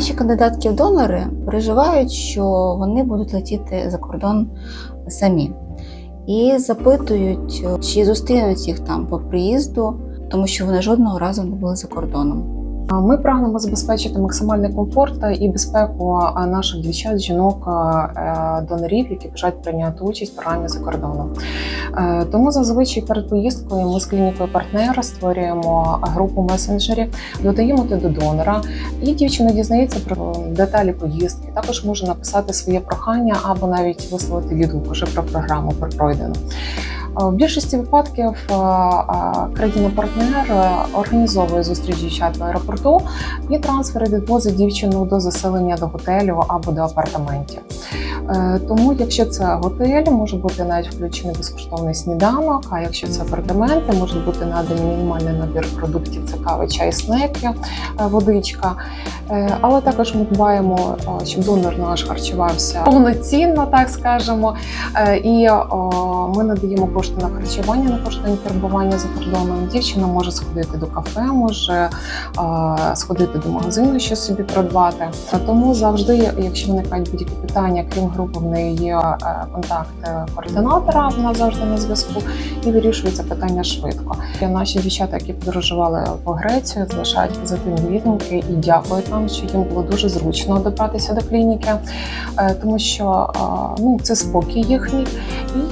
Наші кандидатки в донори переживають, що вони будуть летіти за кордон самі і запитують, чи зустрінуть їх там по приїзду, тому що вони жодного разу не були за кордоном. Ми прагнемо забезпечити максимальний комфорт і безпеку наших дівчат, жінок, е, донорів, які бажають прийняти участь в програмі за кордоном. Е, Тому зазвичай перед поїздкою ми з клінікою партнера створюємо групу месенджерів, додаємо до донора, і дівчина дізнається про деталі поїздки. Також може написати своє прохання або навіть висловити відгук уже про програму про пройдену. Е, В більшості випадків е, е, країна-партнер е, організовує зустріч дівчат в аеропорту і трансфери відвозить дівчину до заселення до готелю або до апартаментів. Е, Тому, якщо це готель, може бути навіть включений безкоштовний сніданок. А якщо це апартаменти, може бути наданий мінімальний набір продуктів: це кава, чай, снеки, е, водичка. Е, Але також ми дбаємо, щоб донор наш харчувався повноцінно, так скажемо. І ми надаємо кошти на харчування, на кошти на перебування за кордоном. Дівчина може сходити до кафе, може сходити до магазину, що собі придбати. Тому завжди, якщо виникають будь-які питання, крім групи, в неї є е, контакт е, координатора, вона завжди на зв'язку і вирішується питання швидко. І Наші дівчата, які подорожували по Грецію, залишають позитивні відгуки і дякують нам, що їм було дуже зручно добратися до клініки, е, тому що ну це спокій їхній.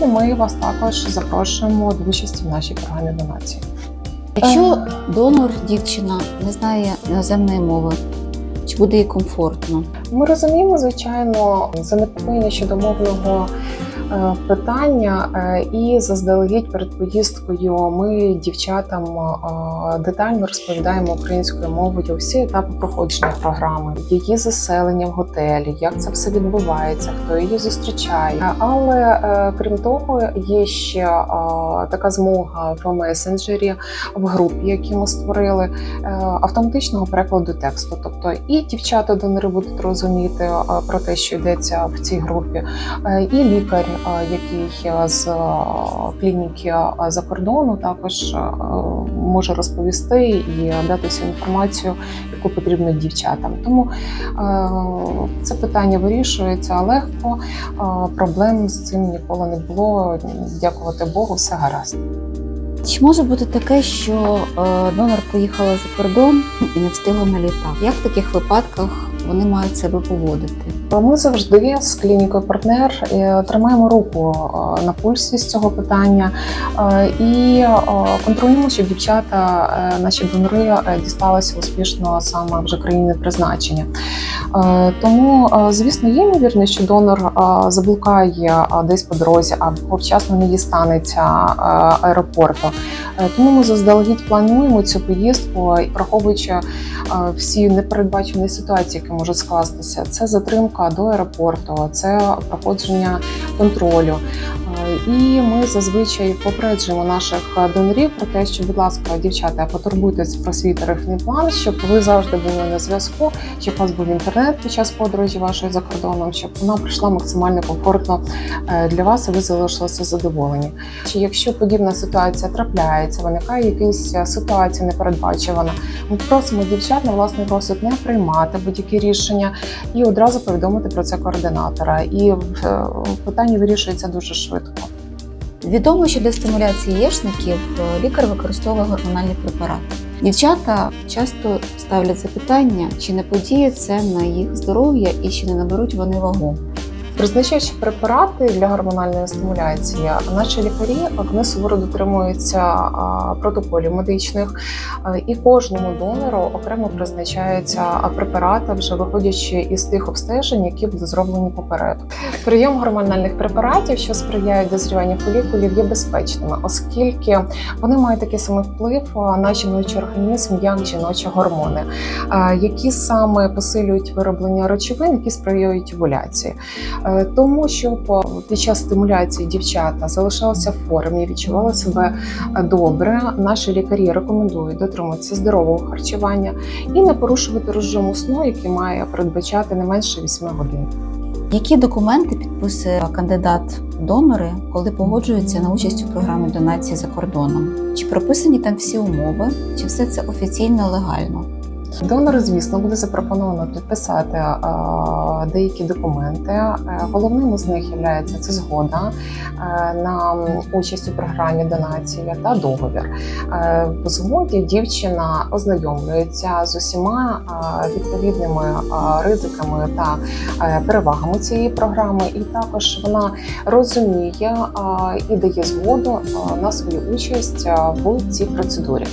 І ми вас також запрошуємо до участі в нашій програмі донації. Якщо донор дівчина не знає іноземної мови, чи буде їй комфортно? Ми розуміємо, звичайно, занепокоєння щодо мовного питання, е, і заздалегідь перед поїздкою ми дівчатам е, детально розповідаємо українською мовою всі етапи проходження програми, її заселення в готелі, як це все відбувається, хто її зустрічає. Е, Але е, крім того, є ще е, така змога в месенджері в групі, які ми створили, е, автоматичного перекладу тексту. Тобто і дівчата донори будуть розуміти е, про те, що йдеться в цій групі, е, і лікар, е, який е, з е, клініки е, за кордону, також може розповісти і дати всю інформацію, яку потрібно дівчатам. Тому це питання вирішується легко. Проблем з цим ніколи не було. Дякувати Богу, все гаразд. Чи може бути таке, що донор поїхала за кордон і не встигла на літак? Як в таких випадках вони мають себе поводити? Ми завжди з клінікою партнер е, тримаємо руку е, на пульсі з цього питання е, і е, контролюємо, щоб дівчата, е, наші донори, е, дісталися успішно саме вже країни призначення. Е, Тому, е, звісно, є ймовірність, що донор е, заблукає десь по дорозі або вчасно не дістанеться аеропорту. Тому ми заздалегідь плануємо цю поїздку, враховуючи всі непередбачені ситуації, які можуть скластися. Це затримка до аеропорту, це проходження контролю. І ми зазвичай попереджуємо наших е, донорів про те, що, будь ласка, дівчата, потурбуйтесь про свій тарифний план, щоб ви завжди були на зв'язку, щоб у вас був інтернет під час подорожі вашої за кордоном, щоб вона пройшла максимально комфортно е, для вас, і ви залишилися задоволені. Чи якщо подібна ситуація трапляється, виникає якась е, ситуація непередбачувана, ми просимо дівчат на власний розсуд не приймати будь-які рішення і одразу повідомити про це координатора. І питання вирішується дуже швидко. Відомо, що для стимуляції яєчників е, лікар використовує гормональні препарати. Дівчата часто ставлять запитання, чи не подіє це на їх здоров'я і чи не наберуть вони вагу. Призначаючи препарати для гормональної стимуляції, наші лікарі вони суворо дотримуються протоколів медичних, і кожному донору окремо призначаються препарати, вже виходячи із тих обстежень, які були зроблені попереду. Прийом гормональних препаратів, що сприяють дозріванню фолікулів, є безпечними, оскільки вони мають такий самий вплив на жіночий організм, як жіночі гормони, які саме посилюють вироблення речовин, які сприяють овуляції. Е, Тому щоб е, під час стимуляції дівчата залишалися в формі, відчували себе е, добре. Наші лікарі рекомендують дотримуватися здорового харчування і не порушувати режиму сну, який має передбачати не менше 8 годин. Які документи підписує кандидат-донори, коли погоджується на участь у програмі донації за кордоном? Чи прописані там всі умови, чи все це офіційно легально? Донору, звісно, буде запропоновано підписати е, деякі документи. Е, Головним з них є це згода е, на участь у програмі донації та договір. В згоді дівчина ознайомлюється з усіма відповідними ризиками та перевагами цієї програми, і також вона розуміє і дає згоду на свою участь в цій процедурі.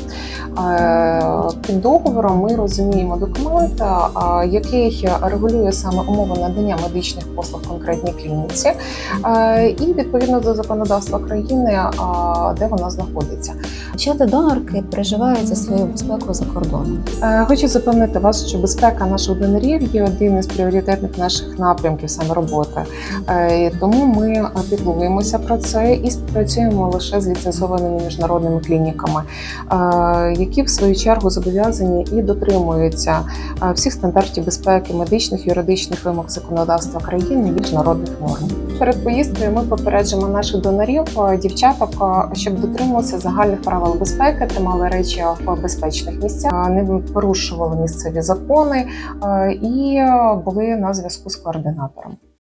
Під договором ми розуміємо документ, е, який регулює саме умови надання медичних послуг конкретній клініці, і відповідно до законодавства країни, де вона знаходиться. Дівчата-донорки переживають за свою безпеку за кордоном. Е, Хочу запевнити вас, що безпека наших донорів є один із пріоритетних наших напрямків саме роботи. Е, Тому ми піклуємося про це і співпрацюємо лише з ліцензованими міжнародними клініками, е, які в свою чергу зобов'язані і дотримуються е, всіх стандартів безпеки, медичних, юридичних вимог законодавства країни міжнародних норм. Перед поїздкою ми попереджимо наших донорів, е, дівчаток, е, щоб дотримувалися загальних правил безпеки, тримали речі в безпечних місцях, не порушували місцеві закони і були на зв'язку з координатором.